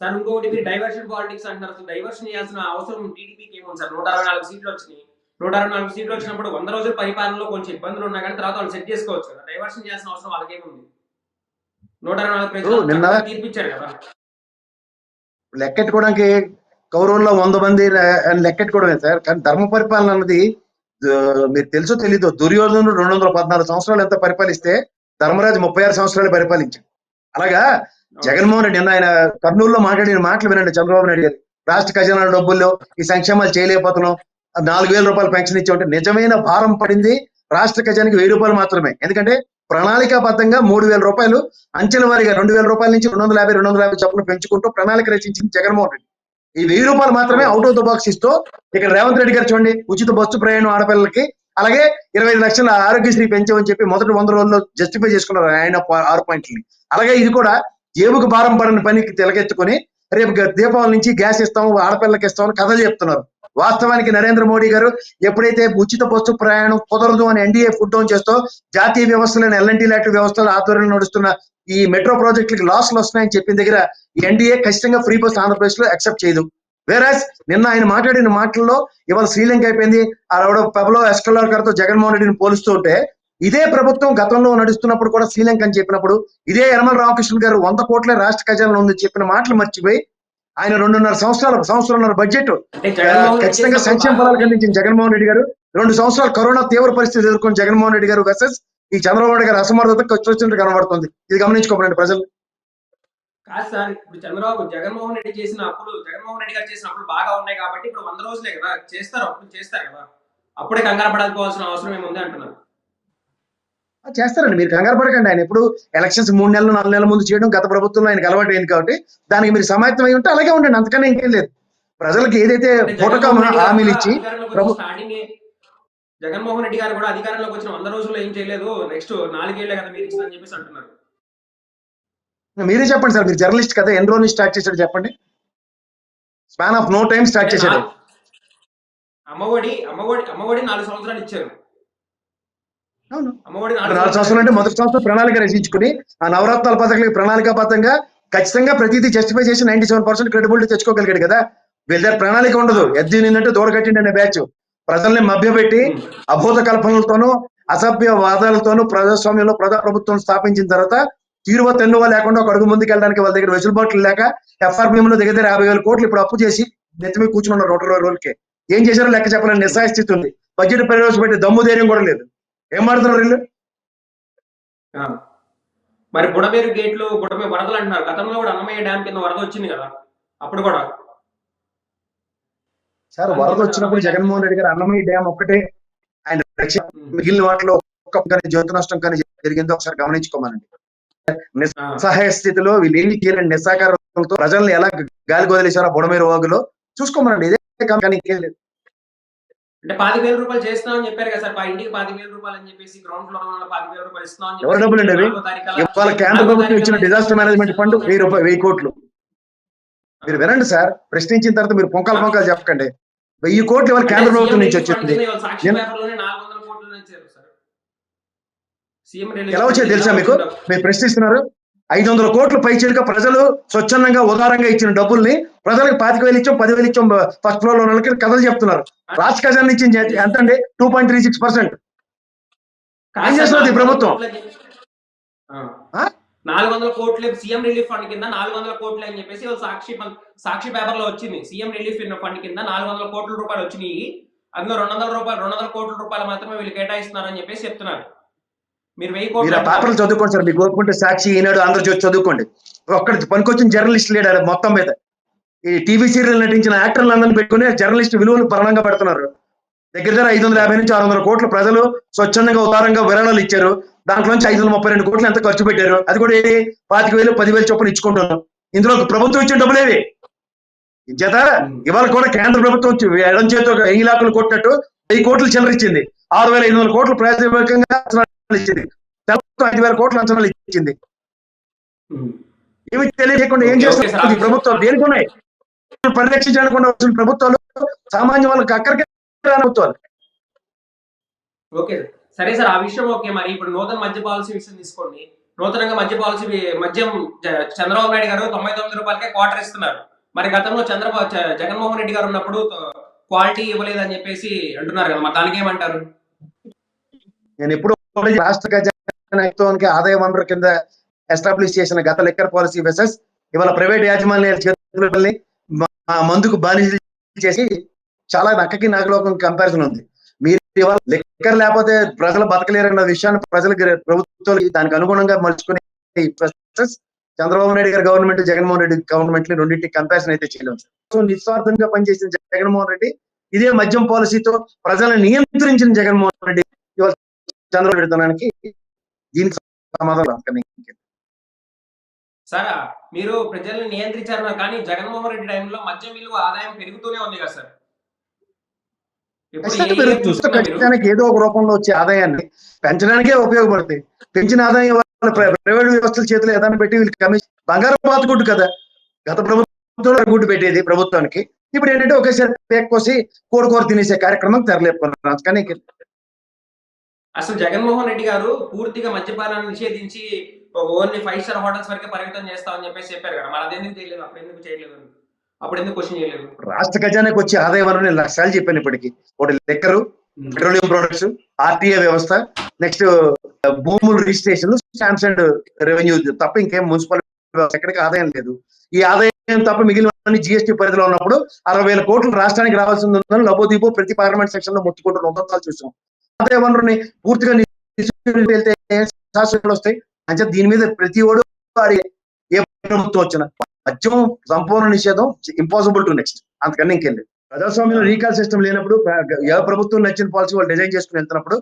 Sir ఇంకొకటి మీరు diversion politics అంటున్నారు. అసలు డైవర్షన్ చేయాల్సిన అవసరం టీడీపీకి ఏముంది సార్? నూట అరవై నాలుగు సీట్లు వచ్చినాయి. నూట అరవై నాలుగు సీట్లు వచ్చినప్పుడు వంద రోజుల పరిపాలనలో కొంచెం ఇబ్బందులు ఉన్నా కానీ తర్వాత వాళ్ళు సెట్ చేసుకోవచ్చు కదా. డైవర్షన్ చేయాల్సిన అవసరం వాళ్ళకేముంది? నూట అరవై నాలుగు ప్రజలు తీర్పిచ్చారు కదా. లెక్కెట్టుకోవడానికి కౌరవంలో వంద మంది లెక్కెట్టుకోవడమే సార్. కానీ ధర్మ పరిపాలన అన్నది మీకు తెలుసో తెలీదు దుర్యోధనుడు రెండు వందల పద్నాలుగు సంవత్సరాలు ఎంత పరిపాలిస్తే ధర్మరాజు ముప్పై ఆరు సంవత్సరాలు పరిపాలించాడు. అలాగా జగన్మోహన్ రెడ్డి నిన్న ఆయన కర్నూలులో మాట్లాడిన మాటలు వినండి చంద్రబాబు నాయుడు గారు రాష్ట్ర ఖజానా డబ్బుల్లో ఈ సంక్షేమాలు చేయలేకపోతున్నాం. నాలుగు వేల రూపాయలు పెన్షన్ ఇచ్చామంటే నిజమైన భారం పడింది రాష్ట్ర ఖజానికి వెయ్యి రూపాయలు మాత్రమే. ఎందుకంటే ప్రణాళికాబద్ధంగా మూడు వేల రూపాయలు అంచెల వారిగా రెండు వేల రూపాయల నుంచి రెండు వందల యాభై రెండు వందల యాభై చొప్పున పెంచుకుంటూ ప్రణాళిక రచించింది జగన్మోహన్ రెడ్డి. ఈ వెయ్యి రూపాయలు మాత్రమే అవుట్ ఆఫ్ ద బాక్స్ ఇస్తూ ఇక్కడ రేవంత్ రెడ్డి గారు చూడండి ఉచిత బస్సు ప్రయాణం ఆడపిల్లలకి అలాగే ఇరవై ఐదు లక్షల ఆరోగ్యశ్రీ పెంచామని చెప్పి మొదటి వంద రోజుల్లో జస్టిఫై చేసుకున్నారు ఆయన ఆరు పాయింట్లని. అలాగే ఇది కూడా ఏముకు భారం పడని పనికి తిలకెత్తుకొని రేపు దీపావళి నుంచి గ్యాస్ ఇస్తాము ఆడపిల్లకి ఇస్తామని కథలు చెప్తున్నారు. వాస్తవానికి నరేంద్ర మోడీ గారు ఎప్పుడైతే ఉచిత బస్సు ప్రయాణం కుదరదు అని ఎన్డీఏ ఫుడ్ డౌన్ చేస్తూ జాతీయ వ్యవస్థలను ఎల్ఎన్టీ లాంటి వ్యవస్థలు ఆధ్వర్యంలో నడుస్తున్న ఈ మెట్రో ప్రాజెక్టులకి లాస్లు వస్తున్నాయని చెప్పిన దగ్గర ఎన్డీఏ ఖచ్చితంగా ఫ్రీ బస్ ఆంధ్రప్రదేశ్లో అక్సెప్ట్ చేయదు. వేరాజ్ నిన్న ఆయన మాట్లాడిన మాటల్లో ఇవాళ శ్రీలంక అయిపోయింది. ఆవిడ పెబలో ఎస్కల్లార్ గారితో జగన్మోహన్ రెడ్డిని పోలుస్తూ ఉంటే ఇదే ప్రభుత్వం గతంలో నడుస్తున్నప్పుడు కూడా శ్రీలంక అని చెప్పినప్పుడు ఇదే యనమల రామకృష్ణ గారు వంద కోట్ల రాష్ట్ర ఖజానాలో ఉంది చెప్పిన మాటలు మర్చిపోయి ఆయన రెండున్నర సంవత్సరాల సంవత్సరంన్నర బడ్జెట్ ఖచ్చితంగా సంక్షేమ ఫలాలు అందించిన జగన్మోహన్ రెడ్డి గారు. రెండు సంవత్సరాలు కరోనా తీవ్ర పరిస్థితి ఎదుర్కొన్న జగన్మోహన్ రెడ్డి గారు వర్సెస్ ఈ చంద్రబాబు గారి అసమర్థత ఖర్చు వచ్చినట్టు కనబడుతుంది. ఇది గమనించుకోమనండి ప్రజలు. కాదు సార్ ఇప్పుడు చంద్రబాబు జగన్మోహన్ రెడ్డి చేసిన అప్పులు జగన్మోహన్ రెడ్డి గారు చేసిన అప్పులు బాగా ఉన్నాయి కాబట్టి ఇప్పుడు వంద రోజులే కదా చేస్తారు అప్పుడు చేస్తారు కదా. అప్పుడే కంగారు పడాల్సిన అవసరం ఏముంది అంటున్నారు? చేస్తారండి. మీరు కంగారు పడకండి ఆయన. ఎప్పుడు ఎలక్షన్స్ మూడు నెలలు నాలుగు నెలల ముందు చేయడం గత ప్రభుత్వంలో ఆయనకు అలవాటు అయింది కాబట్టి దానికి మీరు సమాయత్తం అయి ఉంటే అలాగే ఉండండి. అంతకన్నా ఇంకేం లేదు. ప్రజలకు ఏదైతే గారు హామీలు ఇచ్చి జగన్మోహన్ రెడ్డి గారు కూడా అధికారంలోకి వచ్చిన వంద రోజుల్లో ఏం చేయలేదు. నెక్స్ట్ నాలుగేళ్ళే కదా మీరు ఇచ్చిందని చెప్పేసి అంటున్నారు. మీరే చెప్పండి సార్. మీరు జర్నలిస్ట్ కదా. ఎన్ని రోజులు స్టార్ట్ చేశాడు చెప్పండి. Span of no time start చేశాడు. అమ్మఒడి అమ్మఒడి అమ్మఒడి నాలుగు సంవత్సరాలు ఇచ్చారు. నాలుగు సంవత్సరాలు అంటే మొదటి సంవత్సరం ప్రణాళిక రచించుకుని ఆ నవరత్నాల పథకాలకి ప్రణాళికాబద్ధంగా ఖచ్చితంగా ప్రతిదీ జస్టిఫై చేసి నైన్టీ సెవెన్ పర్సెంట్ క్రెడిబిలిటీ తెచ్చుకోగలిగాడు కదా. వీళ్ళ దగ్గర ప్రణాళిక ఉండదు. ఎద్దు నిన్నట్టు దూడగట్టిండి అనే బ్యాచ్ ప్రజల్ని మభ్యపెట్టి అభూత కల్పనలతోనూ అసభ్య వాదాలతోనూ ప్రజాస్వామ్యంలో ప్రజా ప్రభుత్వం స్థాపించిన తర్వాత తీరువ తెన్నువ లేకుండా ఒక అడుగు ముందుకు వెళ్ళడానికి వాళ్ళ దగ్గర వెసులుబాట్లు లేక ఎఫ్ఆర్బిఎం లో దగ్గర దగ్గర యాభై వేల కోట్లు ఇప్పుడు అప్పు చేసి నెత్తి మీద కూర్చున్నారు నూట ఇరవై రోజులకి ఏం చేశారో లెక్క చెప్పలేని నిస్సాయ స్థితి ఉంది. బడ్జెట్ ప్రవేశపెట్టే దమ్ము ధైర్యం కూడా లేదు. ఏం మాడుతున్నారు వీళ్ళు. మరి బుడమేరు గేట్లు బుడమే వరదలు అంటున్నారు. గతంలో కూడా అన్నమయ్య డ్యామ్ కింద వరద వచ్చింది కదా? అప్పుడు కూడా. సార్ వరద వచ్చినప్పుడు జగన్మోహన్ రెడ్డి గారు అన్నమయ్య డ్యామ్ ఒక్కటే ఆయన మిగిలిన వాటిలో ఒక్క కానీ జంతు నష్టం కానీ జరిగిందో. ఒకసారి గమనించుకోమనండి. ఆ. సహాయ స్థితిలో వీళ్ళు ఏమి చేయలేని నిస్సాకారంతో ప్రజల్ని ఎలా గాలి వదిలేశారో బుడమేరు వాగులో చూసుకోమనండి. ఇదే కానీ ఇంకేం లేదు. అంటే పాతి వేల రూపాయలు చేస్తున్నామని చెప్పారు కదా సార్. ఇంటికి పాతి వేల రూపాయలు అని చెప్పేసి గ్రౌండ్ ఫ్లోర్ పాతి వేల రూపాయలు ఇస్తున్నాం అని ఎవరి డబ్బులు అండి ఇవాళ కేంద్ర ప్రభుత్వం ఇచ్చిన డిజాస్టర్ మేనేజ్మెంట్ ఫండ్ వెయ్యి రూపాయలు వెయ్యి కోట్లు. మీరు వినండి సార్ ప్రశ్నించిన తర్వాత మీరు పొంకాలు పొంకాలు చెప్పకండి. వెయ్యి కోట్లు ఇవాళ కేంద్ర ప్రభుత్వం నుంచి వచ్చింది. ఎలా ఫండ్ వచ్చాయో తెలుసా మీకు? మీరు ప్రశ్నిస్తున్నారు. ఐదు వందల కోట్ల పైచీలుగా ప్రజలు స్వచ్ఛందంగా ఉదారంగా ఇచ్చిన డబ్బుల్ని ప్రజలకు పాతిక వేలు ఇచ్చాం పదివేలు ఇచ్చాం ఫస్ట్ ఫ్లోర్లో వాళ్ళకి కథలు చెప్తున్నారు. రాష్ట్ర ఖజానా ఇచ్చింది ఎంత అండి two point three six percent ఏం చేస్తున్నది ప్రభుత్వం? నాలుగు వందల కోట్లు సీఎం రిలీఫ్ ఫండ్ కింద నాలుగు వందల కోట్లు అని చెప్పేసి సాక్షి సాక్షి పేపర్లో వచ్చింది. సీఎం రిలీఫ్ ఫండ్ కింద నాలుగు వందల కోట్ల రూపాయలు వచ్చినాయి. అందులో రెండు వందల రూపాయలు రెండు వందల కోట్ల రూపాయలు మాత్రమే వీళ్ళు కేటాయిస్తున్నారు అని చెప్పేసి చెప్తున్నారు. మీరు వెయ్యి మీరు ఆ కోట్లు పేపర్లు చదువుకోండి సార్ మీకు కోరుకుంటే సాక్షి ఈనాడు ఆంధ్రజ్యోతి చదువుకోండి. ఒక్కడి పనికొచ్చిన జర్నలిస్ట్ లేడు మొత్తం మీద. ఈ టీవీ సీరియల్ నటించిన యాక్టర్లు అందరిని పెట్టుకుని జర్నలిస్ట్ విలువలు పరణంగా పెడుతున్నారు. దగ్గర దగ్గర ఐదు వందల యాభై నుంచి ఆరు వందల కోట్లు ప్రజలు స్వచ్ఛందంగా ఉదారంగా విరాళాలు ఇచ్చారు. దాంట్లో నుంచి ఐదు వందల ముప్పై రెండు కోట్లు ఎంత ఖర్చు పెట్టారు? అది కూడా ఏది? పాతిక వేలు పదివేలు చొప్పున ఇచ్చుకుంటున్నాం. ఇందులో ప్రభుత్వం ఇచ్చిన డబ్బులేవి చేత ఇవాళ కూడా కేంద్ర ప్రభుత్వం ఎడం చేతి ఒక వెయ్యి లాకులు కొట్టినట్టు వెయ్యి కోట్లు చిల్లర ఇచ్చింది ఆరు వేల ఐదు వందల కోట్లు ప్రాథమికంగా ఇచ్చింది. ప్రభుత్వం ఐదు వేల కోట్ల అంచనాలు ఇచ్చింది. ఏమి తెలియకుండా ఏం. ఈ ప్రభుత్వం దేనికి ఉన్నాయి పరిరక్షించడానికి వచ్చిన ప్రభుత్వాలు సామాన్య వాళ్ళకి అక్కడికే ప్రభుత్వాలు. ఓకే సరే. సార్ ఆ విషయం ఓకే. మరి ఇప్పుడు నూతన మద్య పాలసీ విషయం తీసుకోండి. నూతనంగా మద్య పాలసీ మద్యం చంద్రబాబు నాయుడు గారు తొంభై తొమ్మిది రూపాయలకే క్వార్టర్ ఇస్తున్నారు. మరి గతంలో చంద్రబాబు జగన్మోహన్ రెడ్డి గారు ఉన్నప్పుడు క్వాలిటీ ఇవ్వలేదని చెప్పేసి అంటున్నారు కదా. మరి దానికి ఏమంటారు? నేను ఎప్పుడు రాష్ట్ర ఖజానాకి ఆదాయ వనరు కింద ఎస్టాబ్లిష్ చేసిన గత లెక్కర్ పాలసీ వెసెస్ ఇవాళ ప్రైవేట్ యాజమాన్యాల చేతుల్లో మా మందుకు బానిసలు చేసి చాలా నక్కకి నాగలోకం కంపారిజన్ ఉంది. మీరు ఇవాళ లెక్కర్ లేకపోతే ప్రజలు బతకలేరన్న విషయాన్ని ప్రజలకు ప్రభుత్వాలు దానికి అనుగుణంగా మలుచుకునే చంద్రబాబు నాయుడు గారి గవర్నమెంట్ జగన్మోహన్ రెడ్డి గవర్నమెంట్ రెండింటి కంపారిజన్ అయితే చేయలేము. సో నిస్వార్థంగా పనిచేసిన జగన్మోహన్ రెడ్డి ఇదే మద్యం పాలసీతో ప్రజలను నియంత్రించిన జగన్మోహన్ రెడ్డి ఇవాళ చంద్రబాబు పెడుతున్నానికి దీనికి సమాధానం. సార్ మీరు ప్రజల్ని నియంత్రించారు కానీ జగన్మోహన్ రెడ్డి టైంలో మద్యం విలువ ఆదాయం పెరుగుతూనే ఉంది కదా సార్? ఖచ్చితానికి ఏదో ఒక రూపంలో వచ్చే ఆదాయాన్ని పెంచడానికే ఉపయోగపడతాయి. పెంచిన ఆదాయం ప్ర- ప్రైవేట్ వ్యవస్థల చేతిలో ఏదైనా పెట్టి వీళ్ళకి కమిషన్ బంగారం పాత గుడ్డు కదా. గత ప్రభుత్వంలో గుడ్డు పెట్టేది ప్రభుత్వానికి. ఇప్పుడు ఏంటంటే ఒకేసారి పేక్ కోసి కోడికూర తినేసే కార్యక్రమం తెరలేపుకున్నారు. ఇంక అసలు జగన్మోహన్ రెడ్డి గారు పూర్తిగా మద్యపానాన్ని నిషేధించి ఓన్లీ ఫైవ్ స్టార్ హోటల్స్ వరకే పరిమితం చేస్తామని చెప్పేసి చెప్పారు కదా. మరి అది ఎందుకు చేయలేదు? అప్పుడు ఎందుకు చేయలేదు? అప్పుడు ఎందుకు క్వశ్చన్ చేయలేదు? రాష్ట్ర ఖజానాకి వచ్చే ఆదాయ వనరు నేను లక్షలు చెప్పాను ఇప్పటికి. ఒకటి లెక్కరు పెట్రోలియం ప్రొడక్ట్స్ ఆర్టీఏ వ్యవస్థ నెక్స్ట్ భూములు రిజిస్ట్రేషన్ స్టాంప్స్ అండ్ రెవెన్యూ తప్ప ఇంకేం మున్సిపల్ ఎక్కడికి ఆదాయం లేదు. ఈ ఆదాయం తప్ప మిగిలిన జిఎస్టీ పరిధిలో ఉన్నప్పుడు అరవై వేల కోట్లు రాష్ట్రానికి రావాల్సి ఉందని లబోదీపో ప్రతి పార్లమెంట్ సెక్షన్లో ముట్టుకుంటున్న ఉదంతాలు చూసాం. ఆదాయ వనరుని పూర్తిగా వెళ్తే శాస్త్రాలు వస్తాయి. అంటే దీని మీద ప్రతి ఓడు వాడి ఏ ప్రభుత్వం వచ్చిన మద్యం సంపూర్ణ నిషేధం ఇంపాసిబుల్ టు నెక్స్ట్ అంతకన్నా ఇంకెళ్ళి ప్రజాస్వామ్యంలో రీకాల్ సిస్టమ్ లేనప్పుడు ఏ ప్రభుత్వం నచ్చిన పాలసీ వాళ్ళు డిజైన్ చేసుకుని వెళ్తున్నప్పుడు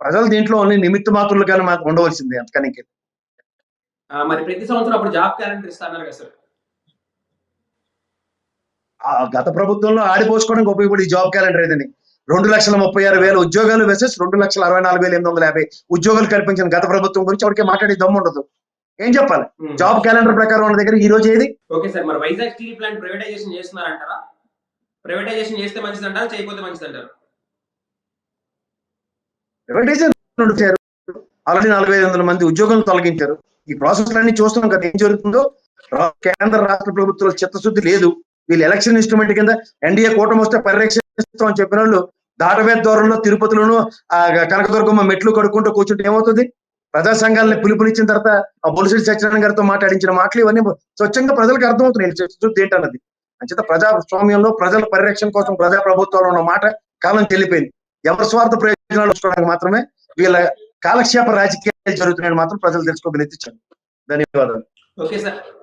ప్రజలు దీంట్లో ఓన్లీ నిమిత్త మాత్రులుగానే మాకు ఉండవలసిందే. అంతకని ఇంకేం. ఆ, మరి ప్రతి సంవత్సరం అప్పుడు జాబ్ క్యాలెండర్ ఇస్తున్నారు కదా సార్? గత ప్రభుత్వంలో ఆడిపోసుకోవడానికి ఉపయోగపడి జాబ్ క్యాలెండర్ ఏదని రెండు లక్షల ముప్పై ఆరు వేల ఉద్యోగాలు వేసెస్ రెండు లక్షల అరవై నాలుగు వేల ఎనిమిది వందల యాభై ఉద్యోగాలు కల్పించిన గత ప్రభుత్వం గురించి ఎవరికి మాట్లాడే దమ్ము ఉండదు. ఏం చెప్పాలి. జాబ్ క్యాలెండర్ ప్రకారం ఉన్న దగ్గర ఈ రోజు ఏది? ఓకే సార్ మరి వైజాగ్ స్టీల్ ప్లాంట్ ప్రైవేటైజేషన్ చేస్తున్నారంటారా? ప్రైవేటైజేషన్ చేస్తే మంచిది అంటారా చేయకపోతే మంచిది అంటారు ప్రైవేటైజేషన్ చేశారు ఆల్రెడీ నలభై ఐదు వందల మంది ఉద్యోగులను తొలగించారు. ఈ ప్రాసెస్ అన్ని చూస్తున్నాం కదా ఏం జరుగుతుందో? కేంద్ర రాష్ట్ర ప్రభుత్వాల చిత్తశుద్ధి లేదు. వీళ్ళు ఎలక్షన్ ఇన్స్ట్రుమెంట్ కింద ఎన్డీఏ కూటమి వస్తే పరిరక్షిస్తాం అని చెప్పిన వాళ్ళు దాటవేద దూరంలో తిరుపతిలోను ఆ కనకదుర్గమ్మ మెట్లు కడుక్కుంటూ కూర్చుంటే ఏమవుతుంది? ప్రజా సంఘాలని పిలుపునిచ్చిన తర్వాత ఆ బొలిసిరి సత్యనారాయణ గారితో మాట్లాడించిన మాటలు ఇవన్నీ స్వచ్ఛంగా ప్రజలకు అర్థమవుతున్నాయి. వీళ్ళ చిత్తశుద్ధి ఏంటన్నది అంచేత ప్రజాస్వామ్యంలో ప్రజల పరిరక్షణ కోసం ప్రజా ప్రభుత్వాలు ఉన్న మాట కాలం చెల్లిపోయింది. ఎవరి స్వార్థ ప్రయోజనాలు చూసుకోవడానికి మాత్రమే వీళ్ళ కాలక్షేప రాజకీయాలు జరుగుతున్నాయని మాత్రం ప్రజలు తెలుసుకోగలిగితే ధన్యవాదాలు. Okay sir.